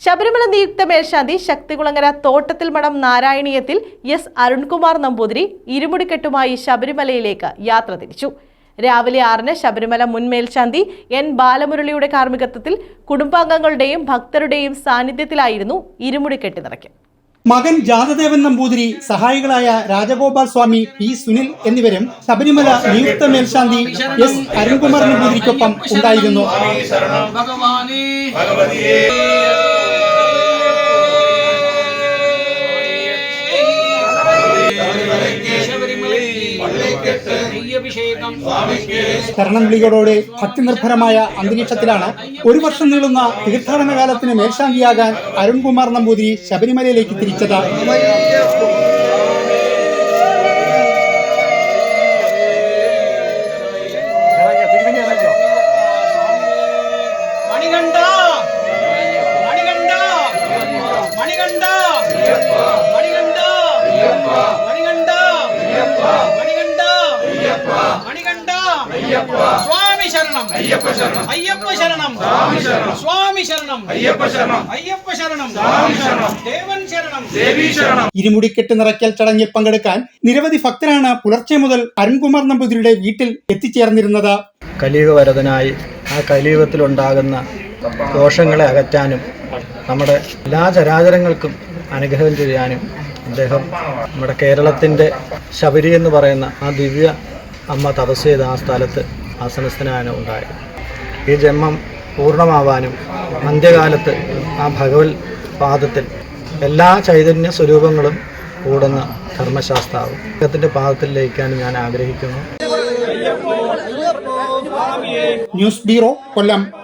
ശബരിമല നിയുക്ത മേൽശാന്തി ശക്തികുളങ്ങര തോട്ടത്തിൽ മഠം നാരായണീയത്തിൽ എസ് അരുൺകുമാർ നമ്പൂതിരി ഇരുമുടിക്കെട്ടുമായി ശബരിമലയിലേക്ക് യാത്ര തിരിച്ചു. രാവിലെ ആറിന് ശബരിമല മുൻ മേൽശാന്തി എൻ ബാലമുരളിയുടെ കാർമ്മികത്വത്തിൽ കുടുംബാംഗങ്ങളുടെയും ഭക്തരുടെയും സാന്നിധ്യത്തിലായിരുന്നു ഇരുമുടിക്കെട്ട് നിറയ്ക്കൽ മകൻ ജാതദേവൻ നമ്പൂതിരി സഹായികളായ രാജഗോപാൽ സ്വാമി പി സുനിൽ എന്നിവരും ശബരിമല നിയുക്ത മേൽശാന്തി എസ് അരുൺകുമാർ നമ്പൂതിരിക്കൊപ്പം ഉണ്ടായിരുന്നു. ഭഗവാനേ നെയ്യഭിഷേകം. ശരണം വിളികളോടെ ഭക്തിനിർഭരമായ അന്തരീക്ഷത്തിലാണ് ഒരു വർഷം നീളുന്ന തീർത്ഥാടന കാലത്തിന് മേൽശാന്തിയാകാൻ അരുൺകുമാർ നമ്പൂതിരി ശബരിമലയിലേക്ക് തിരിച്ചത്. മണികണ്ഠ. മണികണ്ഠ. മണികണ്ഠ. സ്വാമി ശരണം. അയ്യപ്പ ശരണം. അയ്യപ്പ ശരണം. സ്വാമി ശരണം. അയ്യപ്പ ശരണം. അയ്യപ്പ ശരണം. സ്വാമി ശരണം. ദേവൻ ശരണം. ദേവി ശരണം. ഇരുമുടിക്കെട്ട് നിറയ്ക്കൽ ചടങ്ങിൽ പങ്കെടുക്കാൻ നിരവധി ഭക്തരാണ് പുലർച്ചെ മുതൽ അരുൺകുമാർ നമ്പൂതിരിയുടെ വീട്ടിൽ എത്തിച്ചേർന്നിരുന്നത്. കലിയുഗവരതനായി ആ കലിയുഗത്തിൽ ഉണ്ടാകുന്ന ദോഷങ്ങളെ അകറ്റാനും നമ്മുടെ എല്ലാ ചരാചരങ്ങൾക്കും അനുഗ്രഹം ചെയ്യാനും അദ്ദേഹം നമ്മുടെ കേരളത്തിന്റെ ശബരി എന്ന് പറയുന്ന ആ ദിവ്യ അമ്മ തപസ് ചെയ്ത് ആ സ്ഥലത്ത് ആസനസ്ഥനാണ് ഉണ്ടായത് ഈ ജന്മം പൂർണമാവാനും അന്ത്യകാലത്ത് ആ ഭഗവത് പാദത്തിൽ എല്ലാ ചൈതന്യ സ്വരൂപങ്ങളും കൂടുന്ന ധർമ്മശാസ്ത്രാവും അദ്ദേഹത്തിന്റെ പാദത്തിൽ ലയിക്കാനും ഞാൻ ആഗ്രഹിക്കുന്നു. News bureau Kollam.